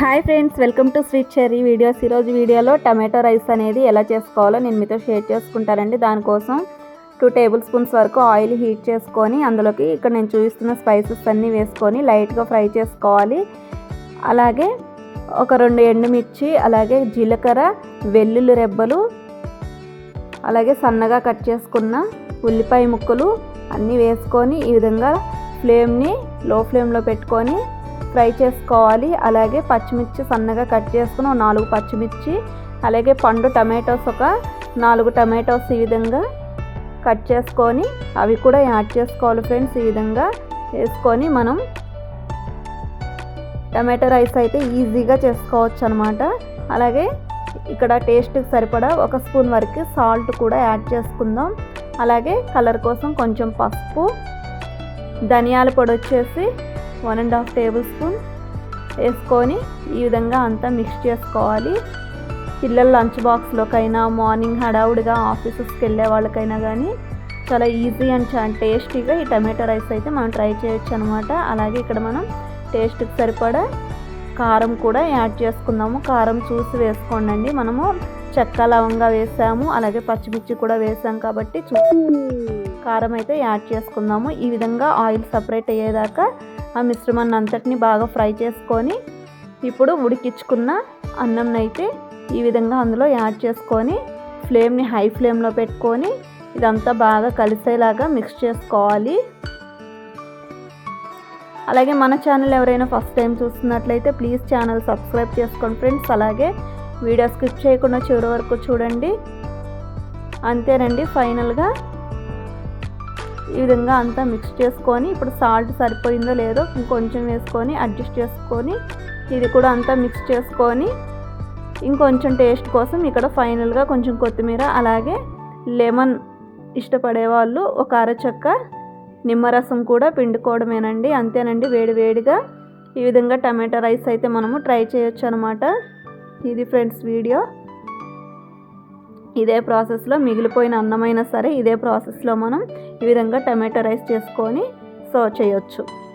Hi friends welcome to sweet cherry videos ఈరోజు వీడియోలో tomato rice అనేది ఎలా చేసుకోవాలో నేను మీతో షేర్ చేసుకుంటానండి. దానికోసం టూ టేబుల్ స్పూన్స్ వరకు ఆయిల్ హీట్ చేసుకొని అందులోకి ఇక్కడ నేను చూపిస్తున్న స్పైసెస్ అన్నీ వేసుకొని లైట్గా ఫ్రై చేసుకోవాలి. అలాగే ఒక రెండు ఎండుమిర్చి అలాగే జీలకర్ర వెల్లుల్లి రెబ్బలు అలాగే సన్నగా కట్ చేసుకున్న ఉల్లిపాయ ముక్కలు అన్నీ వేసుకొని ఈ విధంగా ఫ్లేమ్ని లో ఫ్లేమ్లో పెట్టుకొని ఫ్రై చేసుకోవాలి. అలాగే పచ్చిమిర్చి సన్నగా కట్ చేసుకుని ఒక నాలుగు పచ్చిమిర్చి అలాగే పండు టమాటోస్ ఒక నాలుగు టమాటోస్ ఈ విధంగా కట్ చేసుకొని అవి కూడా యాడ్ చేసుకోవాలి ఫ్రెండ్స్. ఈ విధంగా వేసుకొని మనం టమాటో రైస్ అయితే ఈజీగా చేసుకోవచ్చు అనమాట అలాగే ఇక్కడ టేస్ట్కి సరిపడా ఒక స్పూన్ వరకు సాల్ట్ కూడా యాడ్ చేసుకుందాం. అలాగే కలర్ కోసం కొంచెం పసుపు ధనియాల పొడి వచ్చేసి one and half tablespoon వేసుకొని ఈ విధంగా అంతా మిక్స్ చేసుకోవాలి. పిల్లల లంచ్ బాక్స్లోకైనా మార్నింగ్ హడావుడిగా ఆఫీసెస్కి వెళ్ళే వాళ్ళకైనా కానీ చాలా ఈజీ అండ్ చాలా టేస్టీగా ఈ టమాటో రైస్ అయితే మనం ట్రై చేయొచ్చు అనమాట అలాగే ఇక్కడ మనం టేస్ట్కి సరిపడా కారం కూడా యాడ్ చేసుకుందాము. కారం చూసి వేసుకోండి మనము చెక్క లవంగా వేసాము. అలాగే పచ్చిమిర్చి కూడా వేసాం కాబట్టి చూ కారం అయితే యాడ్ చేసుకుందాము. ఈ విధంగా ఆయిల్ సపరేట్ అయ్యేదాకా ఆ మిశ్రమాన్ని అంతటిని బాగా ఫ్రై చేసుకొని ఇప్పుడు ఉడికించుకున్న అన్నం అయితే ఈ విధంగా అందులో యాడ్ చేసుకొని ఫ్లేమ్ని హై ఫ్లేమ్లో పెట్టుకొని ఇదంతా బాగా కలిసేలాగా మిక్స్ చేసుకోవాలి. అలాగే మన ఛానల్ ఎవరైనా ఫస్ట్ టైం చూస్తున్నట్లయితే ప్లీజ్ ఛానల్ సబ్స్క్రైబ్ చేసుకోండి ఫ్రెండ్స్. అలాగే వీడియో స్కిప్ చేయకుండా చివరి వరకు చూడండి. అంతేనండి ఫైనల్గా ఈ విధంగా అంతా మిక్స్ చేసుకొని ఇప్పుడు సాల్ట్ సరిపోయిందో లేదో ఇంకొంచెం వేసుకొని అడ్జస్ట్ చేసుకొని ఇది కూడా అంతా మిక్స్ చేసుకొని ఇంకొంచెం టేస్ట్ కోసం ఇక్కడ ఫైనల్గా కొంచెం కొత్తిమీర అలాగే లెమన్ ఇష్టపడే వాళ్ళు ఒక అరచక్క నిమ్మరసం కూడా పిండుకోవడమేనండి. అంతేనండి వేడి వేడిగా ఈ విధంగా టమాటా రైస్ అయితే మనము ట్రై చేయొచ్చు అనమాట ఇది ఫ్రెండ్స్ వీడియో. ఇదే ప్రాసెస్లో మిగిలిపోయిన అన్నమైనా సరే ఇదే ప్రాసెస్లో మనం ఈ విధంగా టమాటో రైస్ చేసుకొని సర్వ్ చేయొచ్చు.